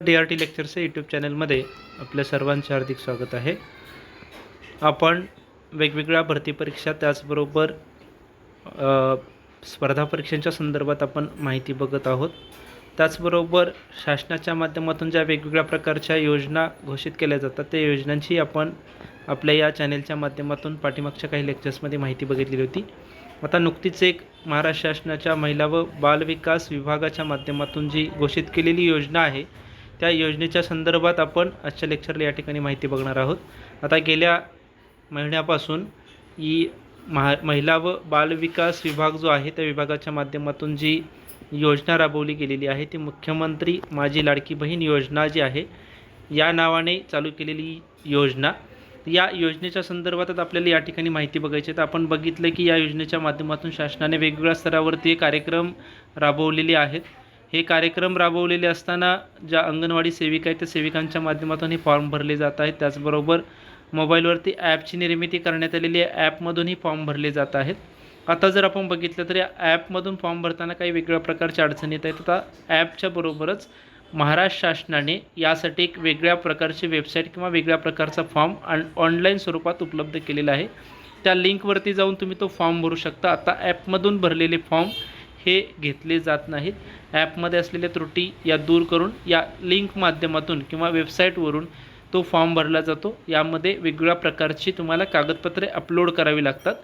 D R T लेक्चरचं YouTube चॅनलमध्ये आपल्या सर्वांचे हार्दिक स्वागत आहे. आपण वेगवेगळ्या भरती परीक्षा त्याचबरोबर स्पर्धा परीक्षांच्या संदर्भात आपण माहिती बघत आहोत. त्याचबरोबर शासनाच्या माध्यमातून ज्या वेगवेगळ्या प्रकारच्या योजना घोषित केल्या जातात त्या योजनांची आपण आपल्या या चॅनेलच्या माध्यमातून पाठीमागच्या काही लेक्चर्समध्ये माहिती बघितलेली होती. आता नुकतीच एक महाराष्ट्र शासनाच्या महिला व बालविकास विभागाच्या माध्यमातून जी घोषित केलेली योजना आहे त्या योजनेच्या संदर्भात आपण आजच्या लेक्चरला या ठिकाणी माहिती बघणार आहोत. आता गेल्या महिन्यापासून ही महा महिला व बालविकास विभाग जो आहे त्या विभागाच्या माध्यमातून जी योजना राबवली गेलेली आहे ती मुख्यमंत्री माझी लाडकी बहीण योजना जी आहे या नावाने चालू केलेली योजना. या योजनेच्या संदर्भात आपल्याला या ठिकाणी माहिती बघायची तर आपण बघितलं की या योजनेच्या माध्यमातून शासनाने वेगवेगळ्या स्तरावरती कार्यक्रम राबवलेले आहेत. हे कार्यक्रम राबवलेले असताना ज्या अंगणवाडी सेविका आहेत त्या सेविकांच्या माध्यमातून हे फॉर्म भरले जात आहेत. त्याचबरोबर मोबाईलवरती ॲपची निर्मिती करण्यात आलेली आहे. ॲपमधूनही फॉर्म भरले जात आहेत. आता जर आपण बघितलं तर या ॲपमधून फॉर्म भरताना काही वेगळ्या प्रकारच्या अडचणी येत आहेत. आता ॲपच्या बरोबरच महाराष्ट्र शासनाने यासाठी एक वेगळ्या प्रकारची वेबसाईट किंवा वेगळ्या प्रकारचा फॉर्म ऑन ऑनलाईन स्वरूपात उपलब्ध केलेला आहे. त्या लिंकवरती जाऊन तुम्ही तो फॉर्म भरू शकता. आता ॲपमधून भरलेले फॉर्म हे घेतले जात नाहीत. ॲपमध्ये असलेल्या त्रुटी या दूर करून या लिंक माध्यमातून किंवा वेबसाईटवरून तो फॉर्म भरला जातो. यामध्ये वेगवेगळ्या प्रकारची तुम्हाला कागदपत्रे अपलोड करावी लागतात.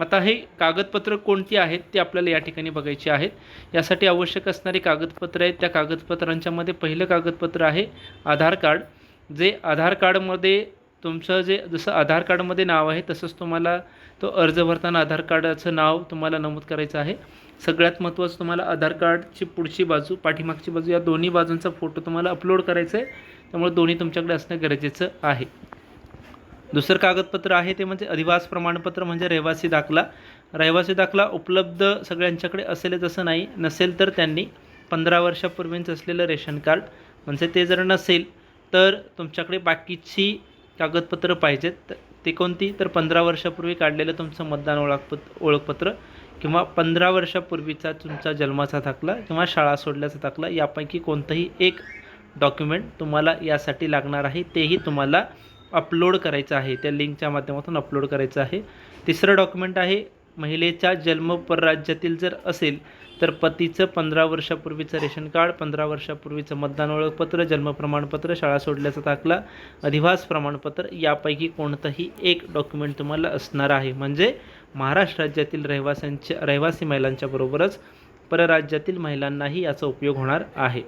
आता हे कागदपत्र कोणती आहेत ते आपल्याला या ठिकाणी बघायची आहेत. यासाठी आवश्यक असणारी कागदपत्रं आहेत. त्या कागदपत्रांच्यामध्ये पहिलं कागदपत्र आहे आधार कार्ड. जे आधार कार्डमध्ये तुमचं जे जसं आधार कार्डमध्ये नाव आहे तसंच तुम्हाला तो अर्ज भरताना आधार कार्डाचं नाव तुम्हाला नमूद करायचं आहे. सगळ्यात महत्त्वाचं तुम्हाला आधार कार्डची पुढची बाजू पाठीमागची बाजू या दोन्ही बाजूंचा फोटो तुम्हाला अपलोड करायचा आहे. त्यामुळे दोन्ही तुमच्याकडे असणं गरजेचं आहे. दुसरं कागदपत्र आहे ते म्हणजे अधिवास प्रमाणपत्र म्हणजे रहिवासी दाखला. रहिवासी दाखला उपलब्ध सगळ्यांच्याकडे असेलच असं नाही. नसेल तर त्यांनी पंधरा वर्षापूर्वींच असलेलं रेशन कार्ड. म्हणजे ते जर नसेल तर तुमच्याकडे बाकीची कागदपत्र पाहिजेत. त- ते कोणती? तर पंधरा वर्षापूर्वी काढलेलं तुमचं मतदान ओळखपत ओळखपत्र किंवा पंधरा वर्षापूर्वीचा तुमचा जन्माचा दाखला किंवा शाळा सोडल्याचा दाखला यापैकी कोणतंही एक डॉक्युमेंट तुम्हाला यासाठी लागणार आहे. तेही तुम्हाला अपलोड करायचं आहे. त्या लिंकच्या माध्यमातून अपलोड करायचं आहे. तिसरं डॉक्युमेंट आहे महिलेच्या जन्म परराज्यातील जर असेल तर पतीचं पंधरा वर्षापूर्वीचं रेशन कार्ड पंधरा वर्षापूर्वीचं मतदान ओळखपत्र जन्म प्रमाणपत्र शाळा सोडल्याचा दाखला अधिवास प्रमाणपत्र यापैकी कोणतंही एक डॉक्युमेंट तुम्हाला असणार आहे. म्हणजे महाराष्ट्र राज्यातील रहिवाशांच्या रहिवासी महिलांच्या बरोबरच परराज्यातील महिलांनाही याचा उपयोग होणार आहे.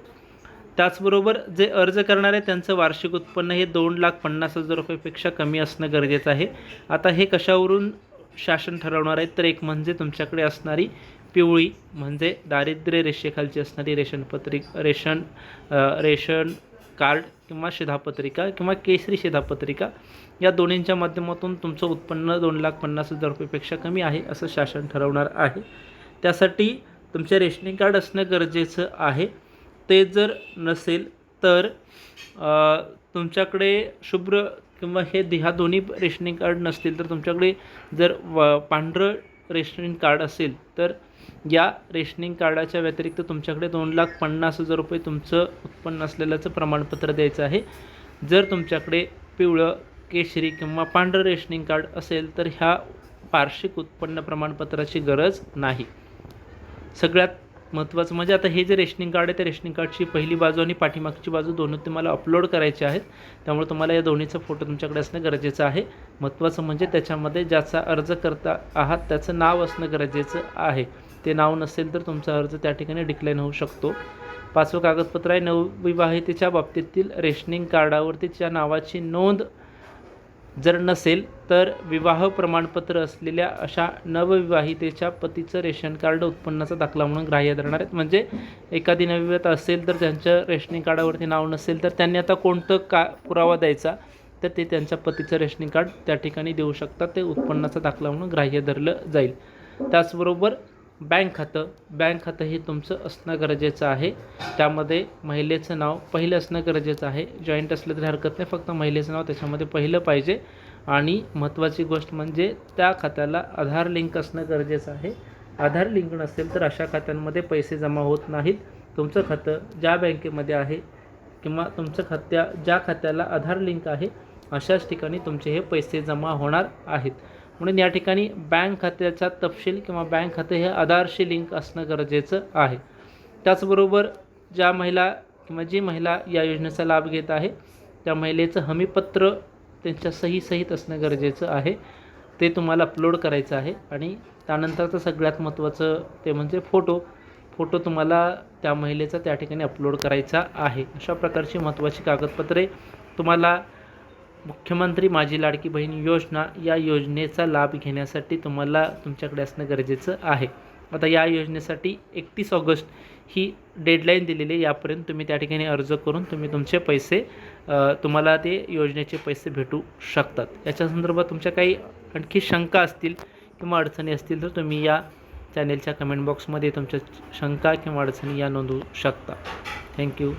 त्याचबरोबर जे अर्ज करणार आहे त्यांचं वार्षिक उत्पन्न हे दोन लाख पन्नास हजार रुपयेपेक्षा कमी असणं गरजेचं आहे. आता हे कशावरून शासन ठरवणार आहे. तर एक म्हणजे तुमच्याकडे असणारी पिवळी म्हणजे दारिद्र्य रेषेखालची असणारी रेशन रेशन रेशन कार्ड किंवा शिधापत्रिका किंवा केसरी शिधापत्रिका या दोन्हींच्या माध्यमातून तुमचं उत्पन्न दोन लाख पन्नास हजार रुपयेपेक्षा कमी आहे असं शासन ठरवणार आहे. त्यासाठी तुमचे रेशनिंग कार्ड असणं गरजेचं आहे. ते जर नसेल तर तुमच्याकडे शुभ्र किंवा हे ह्या दोन्ही रेशनिंग कार्ड नसतील तर तुमच्याकडे जर व पांढरं रेशनिंग कार्ड असेल तर या रेशनिंग कार्डाच्या व्यतिरिक्त तुमच्याकडे दोन लाख पन्नास हजार रुपये तुमचं उत्पन्न असलेल्याचं प्रमाणपत्र द्यायचं आहे. जर तुमच्याकडे पिवळं केशरी किंवा पांढरं रेशनिंग कार्ड असेल तर ह्या वार्षिक उत्पन्न प्रमाणपत्राची गरज नाही. सगळ्यात महत्त्वाचं म्हणजे आता हे जे रेशनिंग कार्ड आहे त्या रेशनिंग कार्डची पहिली बाजू आणि पाठीमागची बाजू दोन्ही तुम्हाला अपलोड करायचे आहेत. त्यामुळे तुम्हाला या दोन्हीचा फोटो तुमच्याकडे असणं गरजेचं आहे. महत्त्वाचं म्हणजे त्याच्यामध्ये ज्याचा अर्ज करता आहात त्याचं नाव असणं गरजेचं आहे. ते नाव नसेल तर तुमचा अर्ज त्या ठिकाणी डिक्लाईन होऊ शकतो. पाचवं कागदपत्र आहे नवविवाहितेच्या बाबतीतील रेशनिंग कार्डावरती त्या नावाची नोंद जर नसेल तर विवाह प्रमाणपत्र असलेल्या अशा नवविवाहितेच्या पतीचं रेशन कार्ड उत्पन्नाचा दाखला म्हणून ग्राह्य धरणार आहेत. म्हणजे एखादी नवविवाहिता असेल तर त्यांच्या रेशनिंग कार्डावरती नाव नसेल तर त्यांनी आता कोणतं का पुरावा द्यायचा तर ते त्यांच्या पतीचं रेशनिंग कार्ड त्या ठिकाणी देऊ शकतात. ते उत्पन्नाचा दाखला म्हणून ग्राह्य धरलं जाईल. त्याचबरोबर बँक खातं. बँक खातं हे तुमचं असणं गरजेचं आहे. त्यामध्ये महिलेचं नाव पहिलं असणं गरजेचं आहे. जॉईंट असलं तरी हरकत नाही. फक्त महिलेचं नाव त्याच्यामध्ये पहिलं पाहिजे. आणि महत्त्वाची गोष्ट म्हणजे त्या खात्याला आधार लिंक असणं गरजेचं आहे. आधार लिंक नसेल तर अशा खात्यांमध्ये पैसे जमा होत नाहीत. तुमचं खातं ज्या बँकेमध्ये आहे किंवा तुमचं खात्या ज्या खात्याला आधार लिंक आहे अशाच ठिकाणी तुमचे हे पैसे जमा होणार आहेत. म्हणून या ठिकाणी बँक खात्याचा तपशील किंवा बँक खाते हे आधारशी लिंक असणं गरजेचं आहे. त्याचबरोबर ज्या महिला किंवा जी महिला या योजनेचा लाभ घेत आहे त्या महिलेचं हमीपत्र त्यांच्या सही सहित असणं गरजेचं आहे. ते तुम्हाला अपलोड करायचं आहे आणि त्यानंतरचं सगळ्यात महत्त्वाचं ते म्हणजे फोटो फोटो तुम्हाला त्या महिलेचा त्या ठिकाणी अपलोड करायचा आहे. अशा प्रकारची महत्त्वाची कागदपत्रे तुम्हाला मुख्यमंत्री माझी लाडकी बहीण योजना या योजनेचा लाभ घेण्यासाठी तुम्हाला तुमच्याकडे असणं गरजेचं आहे. आता या योजनेसाठी एकतीस ऑगस्ट ही डेडलाईन दिलेली आहे. यापर्यंत तुम्ही त्या ठिकाणी अर्ज करून तुम्ही तुमचे पैसे तुम्हाला ते योजनेचे पैसे भेटू शकतात. याच्या संदर्भात तुमच्या काही आणखी शंका असतील किंवा अडचणी असतील तर तुम्ही या चॅनेलच्या कमेंट बॉक्समध्ये तुमच्या शंका किंवा अडचणी या नोंदवू शकता. थँक्यू.